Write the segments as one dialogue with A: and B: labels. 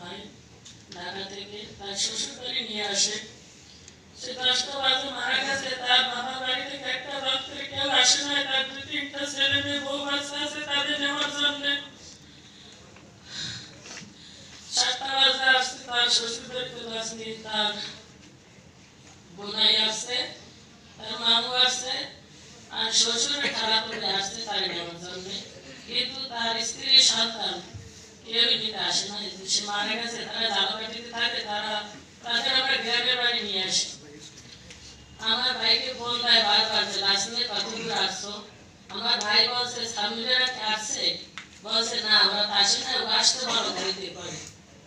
A: ভাই ঢাকা থেকে তার শ্বশুর বাড়ি নিয়ে আসে। সে দশটা বাজে মারা গেছে, তার বাবা বাড়ি থেকে একটা রাত্রে কেউ আসে নাই তার দুই তিনটা ছেলে মেয়ে, বউ বাচ্চা আছে, তাদের নেওয়ার জন্য। সাতটা বাজে আসছে, তার শ্বশুর বাড়িতে নিয়ে তার বোনাই আসছে, তার মামু আসছে, আর শ্বশুরে খারাপ করে আসছে তার নেওয়ার জন্য। কিন্তু তার স্ত্রী সন্তান। আসে না সে আমরা ভাইকে ফোন দেয় বারবার যে, লাশ নিয়ে কত দূর আসছো? আমার ভাই বলছে সামিলেরা আসছে। বলছে, না, আমরা আসি না আসতে বলো, বাড়িতে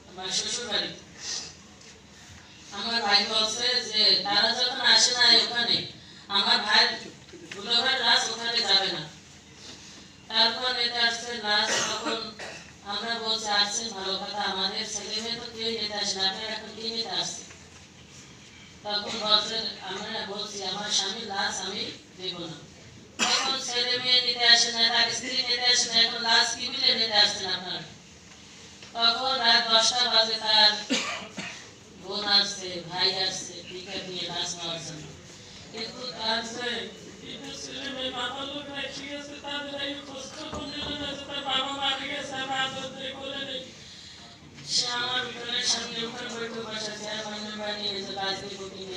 A: আমার শ্বশুর বাড়িতে আমার ভাই বলছে যে, তারা যখন আসে না ওখানে আমার ভাই দুলো ভাই লাশ ওখানে যাবে না তারপর নেতা আসছে লাশ তখন বলছি আসছেন ভালো কথা, আমাদের ছেলে মেয়ে তো কেউ নিতে আসে না আপনারা এখন কি নিতে আসছে তখন বলছে আমরা বলছি, আমার স্বামী লাশ আমি দেব না। এখন ছেলে মেয়ে নিতে আসে না, তার স্ত্রী নিতে আসে না, এখন লাশ কি মিলে নিতে আসছেন আপনারা? তখন রাত দশটা বাজে, তার বোন আসছে, ভাই আসছে পিকআপ নিয়ে লাশ নেওয়ার জন্য। কিন্তু তার ছেলে মেয়ে বাবা লোক রেখে গেছে তাদের খোঁজ খবর নিল না যে তার বাবা মারা গেছে আমরা আদর দিয়ে করে নেই সে আমার ঘরের সামনে ওখানে বইতে বসা চেয়ারম্যানের বাড়ি এসে লাশ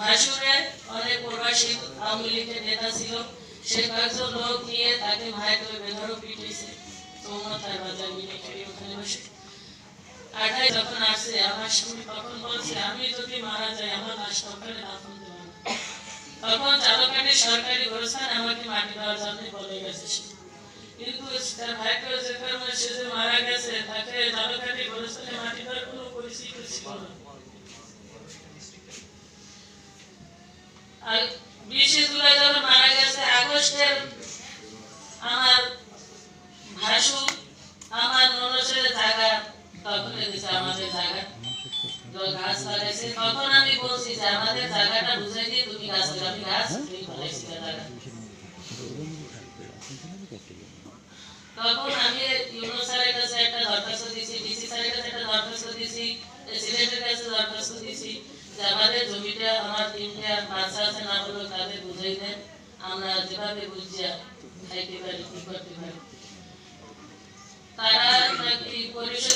A: ভাসুরে অনেক নেতা ছিল। সে কয়েকজন লোক নিয়ে তাকে ভাই করে বেধরও পিটিয়েছে। চৌমাথায় বাজার মিলে ওখানে বসে। আঠাই যখন আসছে আমার স্বামী তখন বলছে আমি যদি মারা যাই, আমার লাশটা ওখানে দাফন দেবো তখন চালকাটি সরকারি গোরস্থান আমাকে মাটি দেওয়ার জন্য বলে গেছে কিন্তু তার ভাইকে যে কারণে সে যে মারা গেছে, তাকে চালকাটি গোরস্থানে মাটি দেওয়ার কোনো পরিস্থিতি ছিল না আর বিশে জুলাই যখন মারা গেছে, আগস্টের আমার ভাসু আমার ননসের তখন দিয়েছে আমাদের জায়গা তো গাছ লাগাইছে তখন আমি বলছি যে আমাদের জায়গাটা বুঝাই দিয়ে তুমি গাছ লাগাও। আমি গাছ তুমি ফলাইছি না জায়গা তখন আমি ইউনো স্যারের কাছে একটা দরখাস্ত দিয়েছি ডিসি স্যারের কাছে একটা দরখাস্ত দিয়েছি প্রেসিডেন্টের কাছে দরখাস্ত দিয়েছি যে আমাদের জমিটা আমার তিনটা বাচ্চা আছে না বলে তাদের বুঝাই দেন আমরা যেভাবে বুঝিয়া খাইতে পারি কি করতে পারি তারা নাকি পরিষদ